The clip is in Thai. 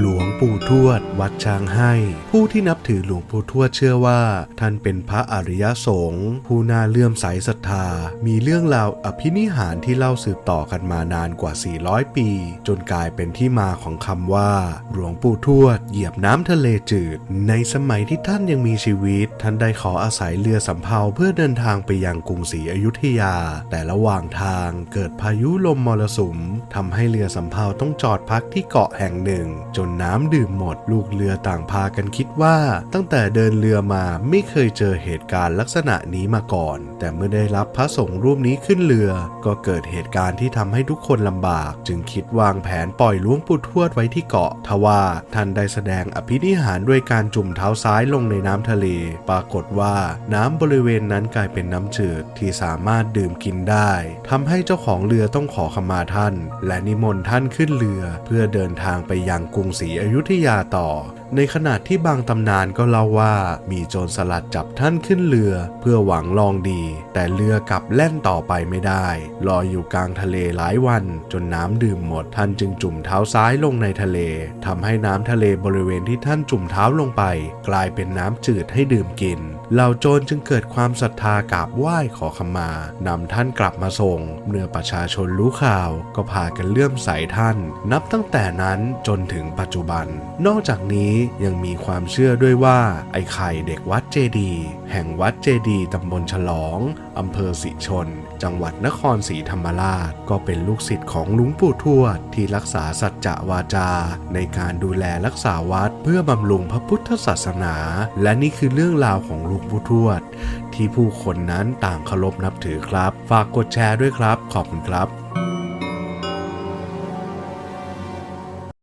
หลวง ปู่ทวด วัดช้างให้ ผู้ที่นับถือหลวงปู่ทวดเชื่อว่า ท่านเป็นพระอริยสงฆ์ผู้น่าเลื่อมใสศรัทธา มีเรื่องราวอภินิหารที่เล่าสืบต่อกันมานานกว่า 400 ปี จนกลายเป็นที่มาของคำว่า หลวงปู่ทวด เหยียบน้ำทะเลจืด ในสมัยที่ท่านยังมีชีวิต ท่านได้ขออาศัยเรือสำเภาเพื่อเดินทางไปยังกรุงศรีอยุธยา แต่ระหว่างทางเกิดพายุลมมรสุมทำให้เรือสำเภาต้องจอดพักที่เกาะแห่งหนึ่ง จนน้ำดื่มหมด ลูกเรือต่างพากันคิดว่า ตั้งแต่เดินเรือมาไม่เคยเจอเหตุการณ์ลักษณะนี้มาก่อน แต่เมื่อได้รับพระสงฆ์รูปนี้ขึ้นเรือ ก็เกิดเหตุการณ์ที่ทำให้ทุกคนลำบาก จึงคิดวางแผนปล่อยหล้วงปู่ทวดไว้ที่เกาะทว่าท่านได้แสดงอภินิหารด้วยการจุ่มเท้าซ้ายลงในน้ำทะเล ปรากฏว่าน้ำบริเวณนั้นกลายเป็นน้ำจืดที่สามารถดื่มกินได้ทำให้เจ้าของเรือต้องขอขมาท่าน และนิมนต์ท่านขึ้นเรือ เพื่อเดินทางไปยังกรุงศรีอยุธยาต่อ ในขณะที่บางตำนานก็เล่าว่ามีโจรสลัดจับท่านขึ้นเรือ เพื่อหวังลองดี แต่เรือกลับแล่นต่อไปไม่ได้ลอยอยู่กลางทะเลหลายวัน จนน้ำดื่มหมดท่านจึงจุ่มเท้าซ้ายลงในทะเลทำให้น้ำทะเลบริเวณที่ท่านจุ่มเท้าลงไป กลายเป็นน้ำจืดให้ดื่มกินเหล่าโจรจึงเกิดความศรัทธากราบไหว้ขอขมานำท่านกลับมาส่งเมื่อประชาชนรู้ข่าวก็พากันเลื่อมใสท่าน นับตั้งแต่นั้นจนถึงปัจจุบัน นอกจากนี้ยังมีความเชื่อด้วยว่า ไอ้ไข่เด็กวัดเจดีแห่งวัดเจดีตำบลฉลองอำเภอสิชน จังหวัดนครศรีธรรมราช ก็เป็นลูกศิษย์ของลุงปู่ทวด ที่รักษาสัจจะวาจา ในการดูแลรักษาวัดเพื่อบำรุงพระพุทธศาสนา และนี่คือเรื่องราวของลุงปู่ทวด ที่ผู้คนนั้นต่างเคารพนับถือครับ ฝากกดแชร์ด้วยครับ ขอบคุณครับ